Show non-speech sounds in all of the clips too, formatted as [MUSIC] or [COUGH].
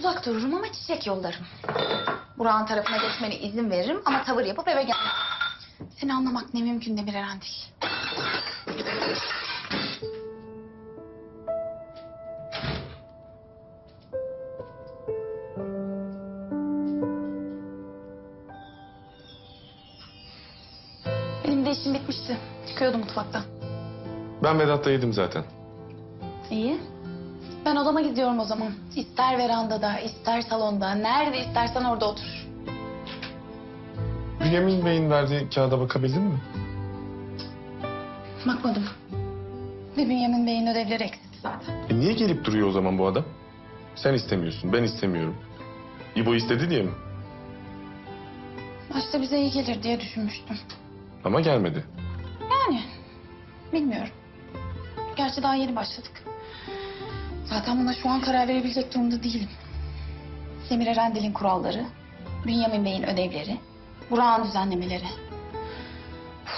Uzak dururum ama çiçek yollarım. Burak'ın tarafına geçmene izin veririm ama tavır yapıp eve gelmem. Seni anlamak ne mümkün ne bir Eren değil. Benim de işim bitmişti. Çıkıyordum mutfaktan. Ben Vedat'ta yedim zaten. Odama gidiyorum o zaman. İster verandada, ister salonda, nerede istersen orada otur. Bünyamin Bey'in verdiği kağıda bakabildin mi? Bakmadım. Ve Bünyamin Bey'in ödevleri eksikti zaten. E niye gelip duruyor o zaman bu adam? Sen istemiyorsun, ben istemiyorum. İbo istedi diye mi? Başta bize iyi gelir diye düşünmüştüm. Ama gelmedi. Yani bilmiyorum. Gerçi daha yeni başladık. Zaten buna şu an karar verebilecek durumda değilim. Demir Erendel'in kuralları, Bünyamin Bey'in ödevleri, Burak'ın düzenlemeleri. Üf,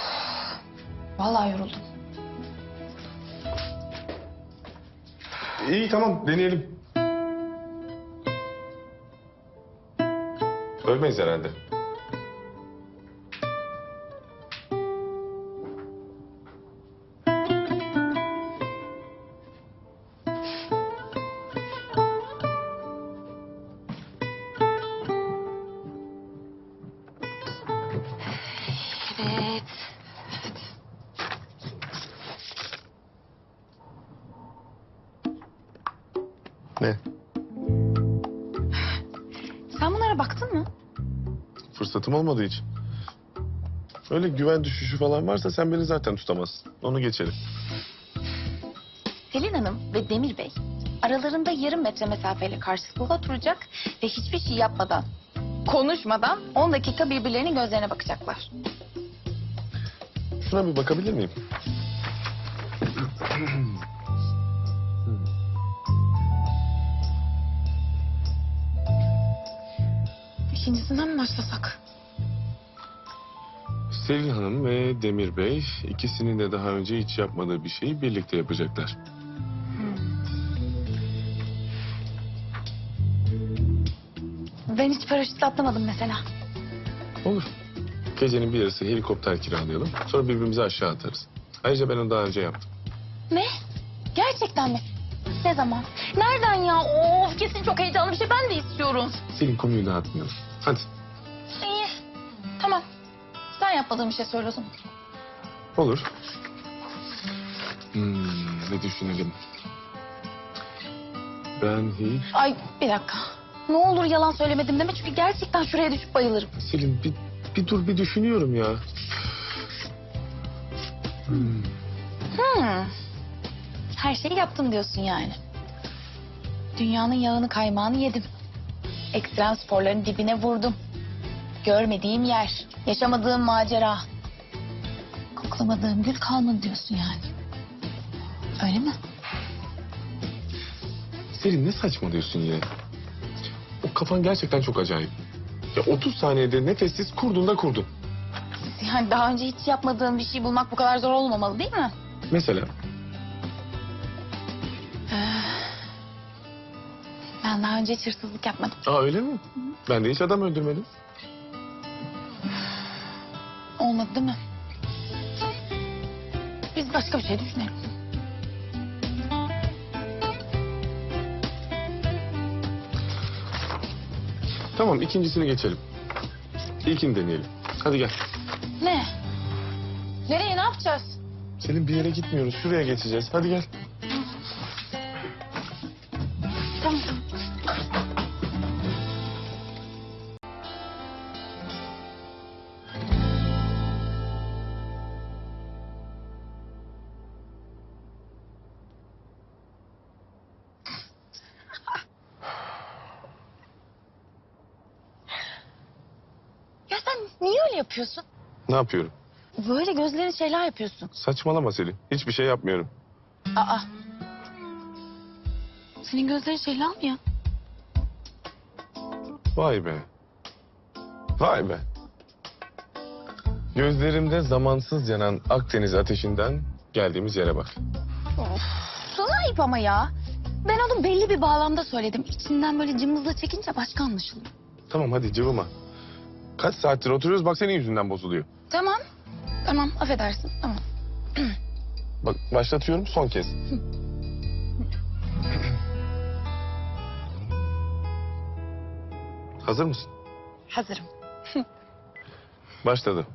Vallahi yoruldum. İyi tamam, deneyelim. Ölmeyiz herhalde. Ne? Sen bunlara baktın mı? Fırsatım olmadı hiç. Öyle güven düşüşü falan varsa sen beni zaten tutamazsın. Onu geçelim. Selin Hanım ve Demir Bey aralarında yarım metre mesafeyle karşılıklı oturacak ve hiçbir şey yapmadan, konuşmadan 10 dakika birbirlerinin gözlerine bakacaklar. Şuna bir bakabilir miyim? [CLEARS THROAT] İkincisinden mi başlasak? Selin Hanım ve Demir Bey ikisinin de daha önce hiç yapmadığı bir şeyi birlikte yapacaklar. Ben hiç paraşütle atlamadım mesela. Olur. Gecenin bir yarısı helikopter kiralayalım. Sonra birbirimizi aşağı atarız. Ayrıca ben onu daha önce yaptım. Ne? Gerçekten mi? Ne zaman? Nereden ya? Of kesin çok heyecanlı bir şey. Ben de istiyorum. Selin konuyu dağıtmıyorum. Hadi. İyi. Tamam. Sen yapmadığın bir şey söyle o zaman. Olur. Hmm, ne düşünelim? Ben hiç... Ay bir dakika. Ne olur yalan söylemedim deme çünkü gerçekten şuraya düşüp bayılırım. Selin bir, bir dur bir düşünüyorum ya. Hmm. Hmm. Her şeyi yaptım diyorsun yani. Dünyanın yağını kaymağını yedim. Ekstrem sporların dibine vurdum. Görmediğim yer, yaşamadığım macera. Koklamadığım gül kalmadı diyorsun yani. Öyle mi? Selin ne saçmalıyorsun yine? O kafan gerçekten çok acayip. Ya 30 saniyede nefessiz kurdun da kurdun. Yani daha önce hiç yapmadığım bir şey bulmak bu kadar zor olmamalı değil mi? Mesela Ben daha önce hiç hırsızlık yapmadım. Aa öyle mi? Ben de hiç adam öldürmedim. Olmadı değil mi? Biz başka bir şey düşünelim. Tamam ikincisini geçelim. İlkini deneyelim. Hadi gel. Ne? Nereye ne yapacağız? Selin bir yere gitmiyoruz. Şuraya geçeceğiz. Hadi gel. Niye öyle yapıyorsun? Ne yapıyorum? Böyle gözlerini şeyler yapıyorsun. Saçmalama Selin. Hiçbir şey yapmıyorum. Aa. Senin gözlerin şeyler mi ya? Vay be. Vay be. Gözlerimde zamansız yanan Akdeniz ateşinden geldiğimiz yere bak. Of, sana ayıp ama ya. ben onu belli bir bağlamda söyledim. İçinden böyle cımbızla çekince başka anlaşılıyor. Tamam hadi cıvıma. Kaç saattir oturuyoruz bak senin yüzünden bozuluyor. Tamam. Tamam affedersin. Tamam. [CLEARS THROAT] Bak başlatıyorum son kez. Hazır mısın? Hazırım. [LAUGHS] Başladı.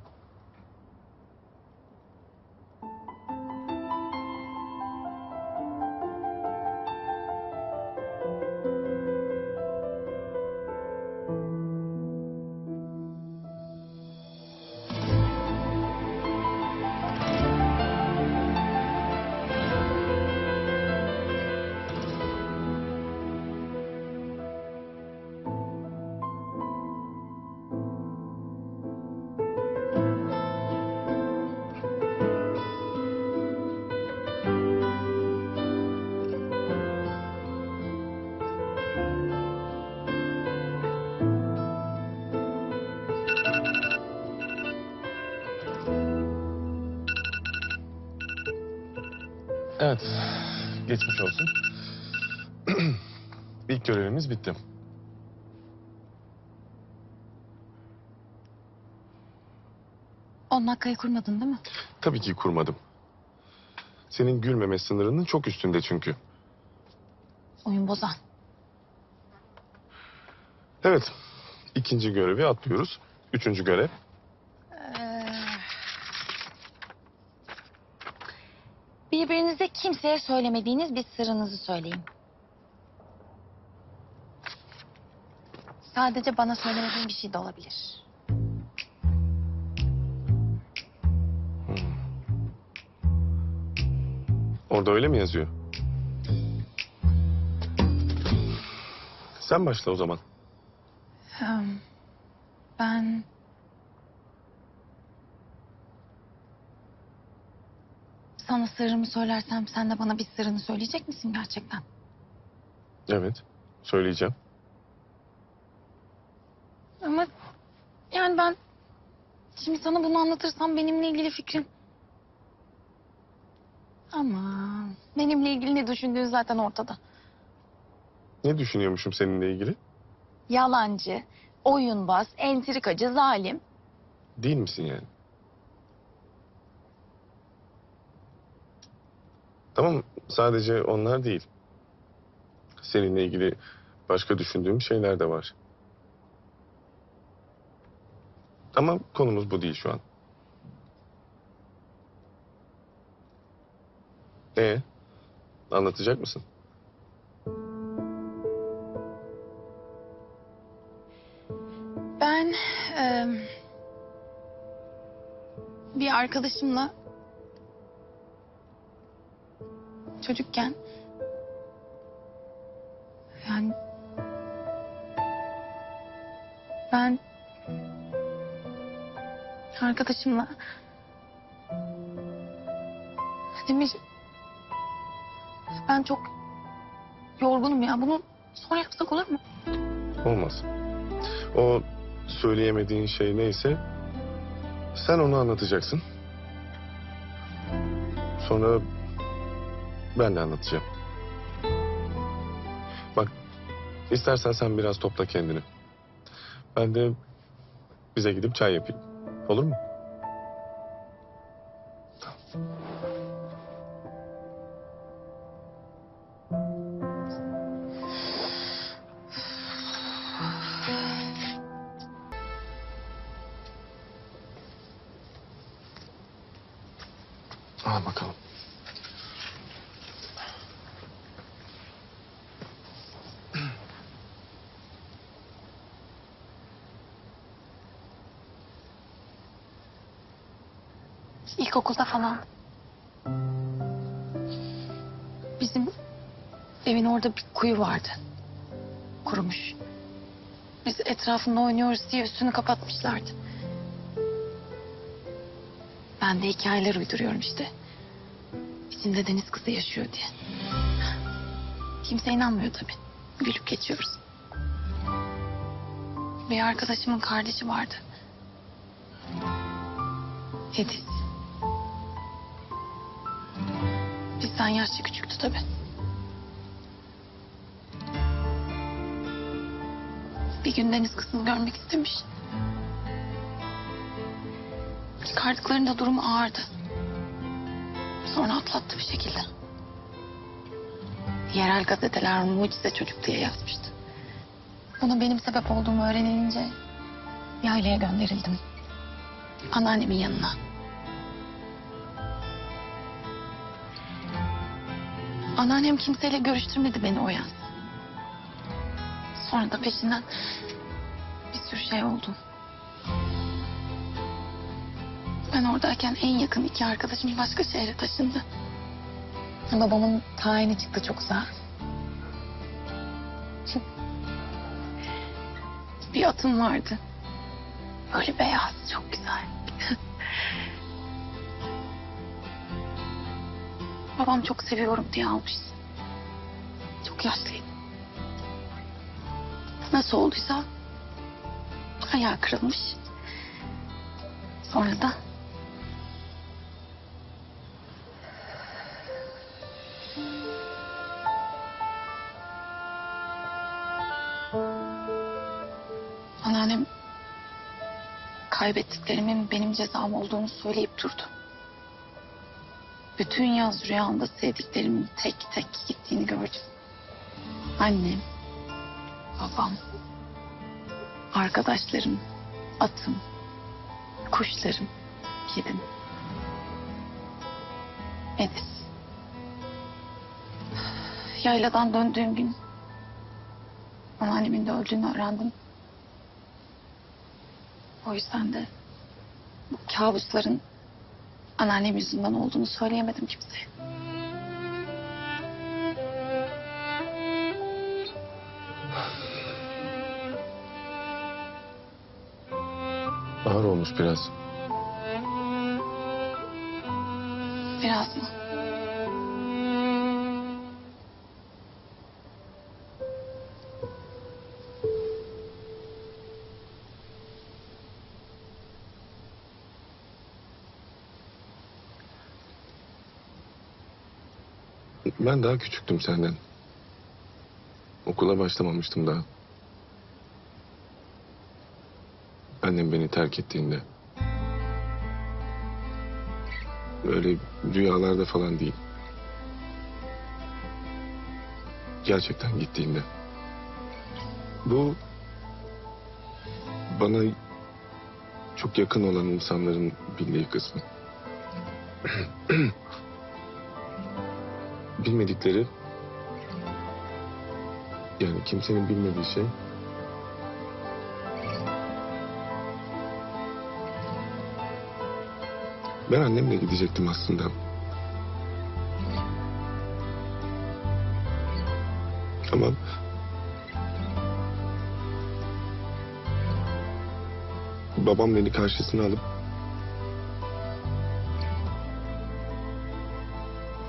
Evet. Geçmiş olsun. [CLEARS THROAT] İlk görevimiz bitti. On dakikayı kurmadın değil mi? Tabii ki kurmadım. Senin gülmeme sınırının çok üstünde çünkü. Oyun bozan. Evet. ikinci görevi atlıyoruz. Üçüncü görev. Kimseye söylemediğiniz bir sırrınızı söyleyin. Sadece bana söylemediğin bir şey de olabilir. Orada öyle mi yazıyor? Sen başla o zaman. Hmm, Ben... Sana sırrımı söylersem sen de bana bir sırrını söyleyecek misin gerçekten? Evet. Söyleyeceğim. Ama yani ben şimdi sana bunu anlatırsam benimle ilgili fikrin... Ama benimle ilgili ne düşündüğün zaten ortada. Ne düşünüyormuşum seninle ilgili? Yalancı, oyunbaz, entrikacı, zalim. Değil misin yani? Tamam sadece onlar değil. Seninle ilgili başka düşündüğüm şeyler de var. Ama konumuz bu değil şu an. Ee, anlatacak mısın? Ben em, bir arkadaşımla çocukken yani ben arkadaşımla Demir ben çok yorgunum ya bunu sonra yapsak olur mu? Olmaz. O söyleyemediğin şey neyse sen onu anlatacaksın. Sonra ben de anlatacağım. Bak istersen sen biraz topla kendini. Ben de bize gidip çay yapayım. Olur mu? Al bakalım. İlkokulda falan. Bizim evin orada bir kuyu vardı. Kurumuş. Biz etrafında oynuyoruz diye üstünü kapatmışlardı. Ben de hikayeler uyduruyorum işte. İçinde deniz kızı yaşıyor diye. Kimse inanmıyor tabii. Gülüp geçiyoruz. Bir arkadaşımın kardeşi vardı. Ediz. Benden yaşça küçüktü tabii. Bir gün deniz kızını görmek istemiş. Çıkardıklarında durum ağırdı. Sonra atlattı bir şekilde. Yerel gazeteler mucize çocuk diye yazmıştı. Buna benim sebep olduğumu öğrenilince yaylaya gönderildim. Anneannemin yanına. Anneannem kimseyle görüştürmedi beni o yaz. Sonra da peşinden bir sürü şey oldu. Ben oradayken en yakın iki arkadaşım başka şehre taşındı. Babamın tayini çıktı çok sağ. Bir atım vardı. Böyle beyaz, çok güzel. Babam çok seviyorum diye almış. Çok yaşlıydı. Nasıl olduysa ayağı kırılmış. Sonra da anneannem kaybettiklerimin benim cezam olduğunu söyleyip durdu. Bütün yaz rüyamda sevdiklerimin tek tek gittiğini gördüm. Annem, babam, arkadaşlarım, atım, kuşlarım, kedim. Edis. Yayladan döndüğüm gün anneannemin de öldüğünü öğrendim. O yüzden de bu kabusların anneannem yüzünden olduğunu söyleyemedim kimseye. Ağır olmuş biraz. Biraz mı? Ben daha küçüktüm senden. Okula başlamamıştım daha. Annem beni terk ettiğinde. Öyle rüyalarda falan değil. Gerçekten gittiğinde. Bu bana çok yakın olan insanların bildiği kısmı. [CLEARS THROAT] bilmedikleri yani kimsenin bilmediği şey ben annemle gidecektim aslında. Ama babam beni karşısına alıp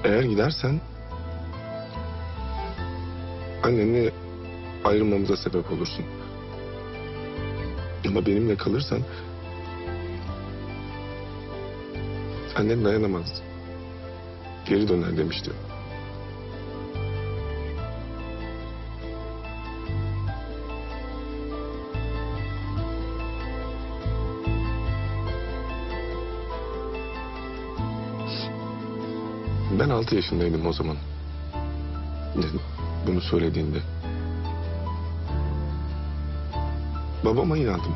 eğer gidersen annenle ayrılmamıza sebep olursun. Ama benimle kalırsan annem dayanamaz. Geri döner demişti. Ben altı yaşındaydım o zaman. Yani bunu söylediğinde. Babama inandım.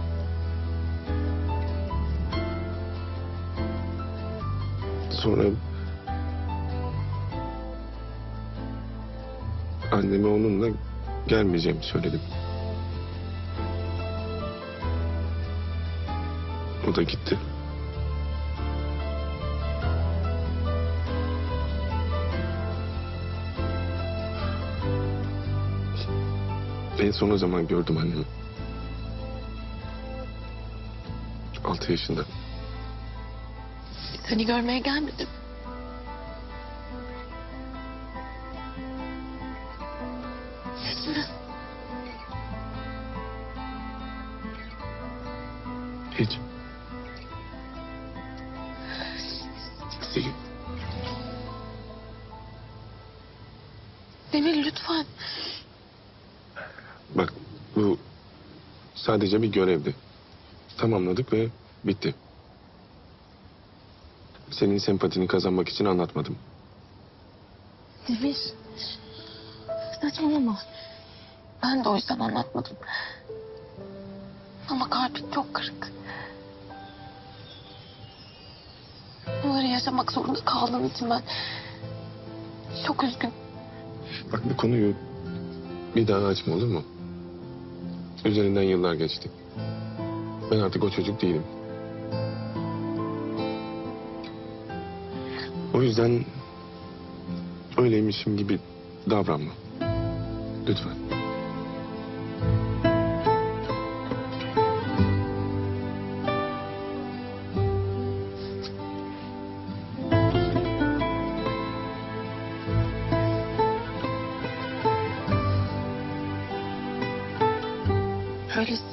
Sonra anneme onunla gelmeyeceğimi söyledim. O da gitti. En son o zaman gördüm annemi. Altı yaşında. Seni görmeye gelmedim. Hiç mi? Hiç. Selin. Demir lütfen. Bak bu sadece bir görevdi. Tamamladık ve bitti. Senin sempatini kazanmak için anlatmadım. Demir. Saçmalama. Ben de o yüzden anlatmadım. Ama kalbim çok kırık. Bunları yaşamak zorunda kaldığım için ben çok üzgünüm. Bak bu konuyu bir daha açma olur mu? Üzerinden yıllar geçti. Ben artık o çocuk değilim. O yüzden öyleymişim gibi davranma. Lütfen. crueles